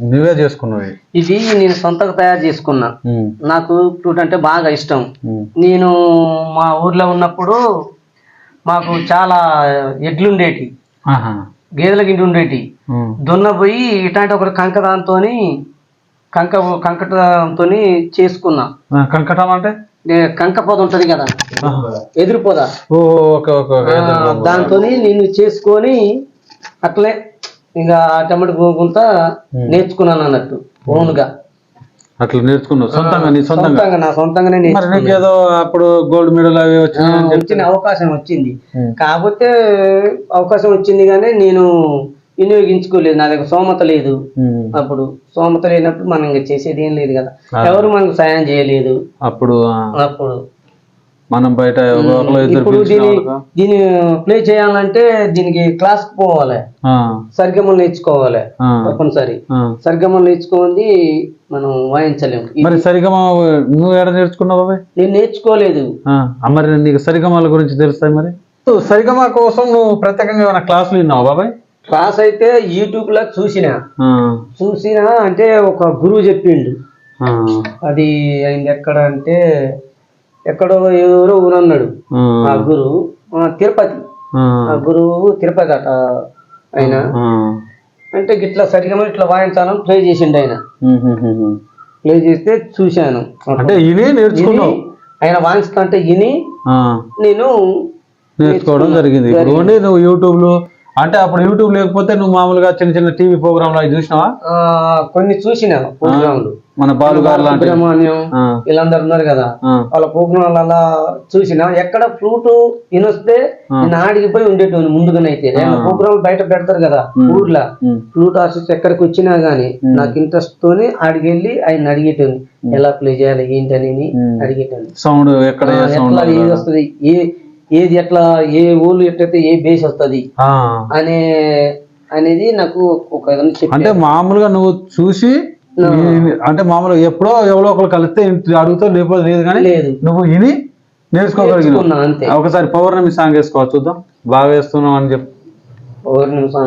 నువ్వే చేసుకున్నవి. ఇది నేను సొంతంగా తయారు చేసుకున్నా. నాకు ఫ్లూట్ అంటే బాగా ఇష్టం. నేను మా ఊర్లో ఉన్నప్పుడు మాకు చాలా ఎడ్లు ఉండేటి. ఆహా, గేదెల గిండి ఉండేటి. ఉమ్, దున్నపోయి ఇట్లాంటి ఒక కంకదాంతో కంక కంకటంతో చేసుకున్నా. కంకటం అంటే? కంక పొద ఉంటది కదా. ఎదురు పొద. దాంతో నేను చేసుకొని అట్లే ఇంకా టమాటో పోకుంటా నేర్చుకున్నాను అన్నట్టు ఓన్గా. అట్లా నేర్చుకున్నావు? సొంతంగా నీ సొంతంగా? నా సొంతంగానే నీకేదో అప్పుడు గోల్డ్ మెడల్ అవి వచ్చిన అవకాశం వచ్చింది. కాకపోతే అవకాశం వచ్చింది కానీ నేను వినియోగించుకోలేదు. నా దగ్గర సోమత లేదు. అప్పుడు సోమత లేనప్పుడు మనం ఇంకా చేసేది ఏం లేదు కదా. ఆ. ఎవరు మనకు సాయం చేయలేదు. అప్పుడు ఆ, అప్పుడు. మనం బయట ఇప్పుడు దీని ప్లే చేయాలంటే దీనికి క్లాస్ పోవాలి. ఆ, సరిగమలు నేర్చుకోవాలి తప్పనిసరి. సరిగమలు నేర్చుకుంది మనం వాయించలేము. మరి సరిగమ నువ్వు ఎక్కడ నేర్చుకున్నావు బాబాయ్? నేను నేర్చుకోలేదు. మరి నీకు సరిగమల గురించి తెలుస్తాయి మరి? సరిగమ కోసం నువ్వు ప్రత్యేకంగా ఏమైనా క్లాసులు విన్నావు బాబాయ్? క్లాస్ అయితే యూట్యూబ్లో చూసిన. చూసిన అంటే ఒక గురువు చెప్పిండు. ఆ, అది అయింది ఎక్కడ అంటే ఎక్కడో ఎవరో ఊరు అన్నాడు. ఆ, గురువు ఆ, తిరుపతి. ఆ, గురువు తిరుపతి అట ఆయన. అంటే గిట్లా సరిగా ఇట్లా వాయించాలని ప్లే చేసిండు ఆయన. ప్లే చేస్తే చూశాను. అంటే నేర్చుకున్నావు. ఇని, ఆయన అంటే ఇని నేను నేర్చుకోవడం జరిగింది. నువ్వు యూట్యూబ్లో అంటే అప్పుడు యూట్యూబ్ లేకపోతే నువ్వు మామూలుగా చిన్న చిన్న టీవీ ప్రోగ్రామ్ అవి చూసినావా? కొన్ని చూసిన ప్రోగ్రాంలు. మన బాలుగారు సుబ్రహ్మణ్యం వీళ్ళందరూ ఉన్నారు కదా. వాళ్ళ అలా చూసిన ఎక్కడ ఫ్లూట్ వినొస్తే నేను ఆడికి పోయి ఉండేటోని ముందుగానైతే. నేను బయట పెడతారు కదా ఊర్లో. ఫ్లూట్ ఆర్టిస్ట్ ఎక్కడికి వచ్చినా గానీ నాకు ఇంట్రెస్ట్ తోని ఆడికి వెళ్ళి ఆయన అడిగేటోని ఎలా ప్లే చేయాలి ఏంటి అని అడిగేటోని సౌండ్ ఎక్కడ ఎట్లా ఏది వస్తుంది ఏ ఏది ఎట్లా ఏ ఊళ్ళు ఎట్లయితే ఏ బేస్ వస్తుంది అనే అనేది నాకు ఒక అంటే మామూలుగా నువ్వు చూసి అంటే మామూలుగా ఎప్పుడో ఎవరో ఒకరు కలిస్తే ఇంటి అడుగుతావు లేకపోతే లేదు కానీ నువ్వు ఇని అంతే. ఒకసారి పౌర్ణమి సాంగ్ వేసుకో చూద్దాం. బాగా వేస్తున్నావు అని చెప్పి. ఒక నిమిషం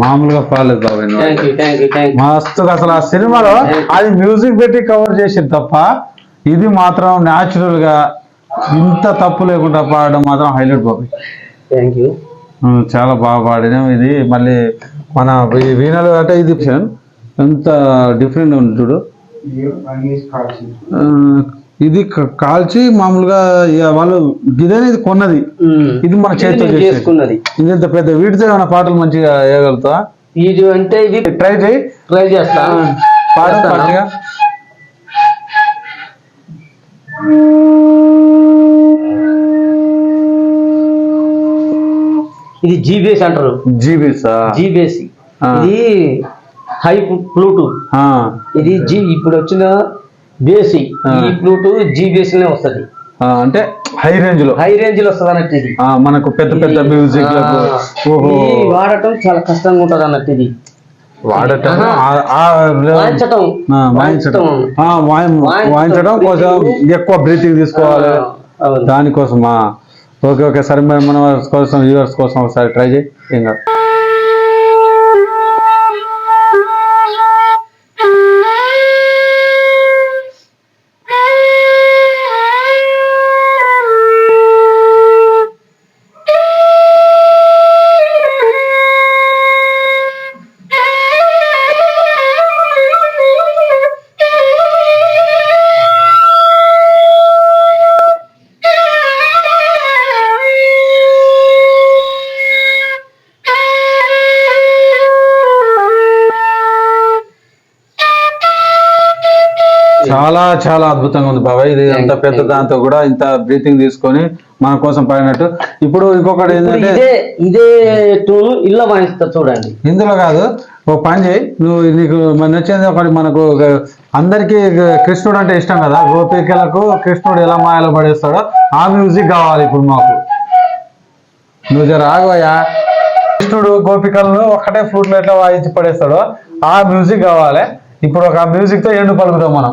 మామూలుగా పాలేదు బాబాయ్ నువ్వు. Thank you thank you thank మస్తు అసలు ఆ సినిమాలో అది మ్యూజిక్ పెట్టి కవర్ చేసింది తప్ప ఇది మాత్రం న్యాచురల్గా ఇంత తప్పు లేకుండా పాడడం మాత్రం హైలైట్ బాబు థ్యాంక్ యూ చాలా బాగా పాడినాం ఇది. మళ్ళీ మన వీణలు అంటే ఇది ఎంత డిఫరెంట్ ఉంది చూడు. ఇది కాల్చి మామూలుగా వాళ్ళు ఇదేనే ఇది కొన్నది. ఇది మన చేతితో చేసుకున్నది. ఇది ఇంత పెద్ద వీటితో ఏమైనా పాటలు మంచిగా వేయగలుగుతావా? ఇది అంటే ఇది ట్రై చేయి. ట్రై చేస్తా. పాడు చేస్తానా? మంచిగా ఇది జీబీఎస్ అంటారు. జీబీసా జీబీఎస్ ఆ. ఇది హై బ్లూటూత్ ఆ, ఇది జీ ఇప్పుడు వచ్చిన బేసి. ఈ బ్లూటూత్ జీబీఎస్లోనే వస్తది. అంటే హై రేంజ్లో హై రేంజ్లో వస్తుంది అన్నట్టు ఇది. మనకు పెద్ద పెద్ద మ్యూజిక్ వాడటం చాలా కష్టంగా ఉంటది అన్నట్టు ఇది. వాడటం? వాయించటం. వాయించడం కొంచెం ఎక్కువ బ్రీతింగ్ తీసుకోవాలి. దానికోసమా? ఓకే ఓకే సరే మరి మన కోసం వ్యూవర్స్ కోసం ఒకసారి ట్రై చేయి. ఏం కాదు. చాలా చాలా అద్భుతంగా ఉంది బాబాయ్. ఇది అంత పెద్ద. దాంతో కూడా ఇంత బ్రీతింగ్ తీసుకొని మన కోసం పాడినట్టు. ఇప్పుడు ఇంకొకటి ఇప్పుడు ఏంటంటే ఇదే ఇదే టూన్ ఇళ్ళ వాయిస్తా చూడండి. ఇందులో కాదు ఒక పని చేయి. నువ్వు నీకు మన నచ్చేది ఒకటి మనకు అందరికీ కృష్ణుడు అంటే ఇష్టం కదా. గోపికలకు కృష్ణుడు ఎలా మాయలో పడేస్తాడో ఆ మ్యూజిక్ కావాలి ఇప్పుడు మాకు. నువ్వు జర ఆగవయ్యా. కృష్ణుడు గోపికలను ఒకటే ఫ్లూట్లో ఎట్లా వాయించి పడేస్తాడో ఆ మ్యూజిక్ కావాలి. ఇప్పుడు ఒక మ్యూజిక్తో ఎండు పలుకుతాం మనం.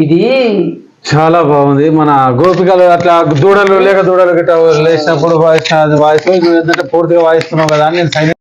ఇది చాలా బాగుంది. మన గోపికలు అట్లా దూడలు లేక దూడలు గిట్ట లేచినప్పుడు వాయిసిన వాయిస్ ఏంటంటే పూర్తిగా వాయిస్తున్నావు కదా అని నేను సైలెంట్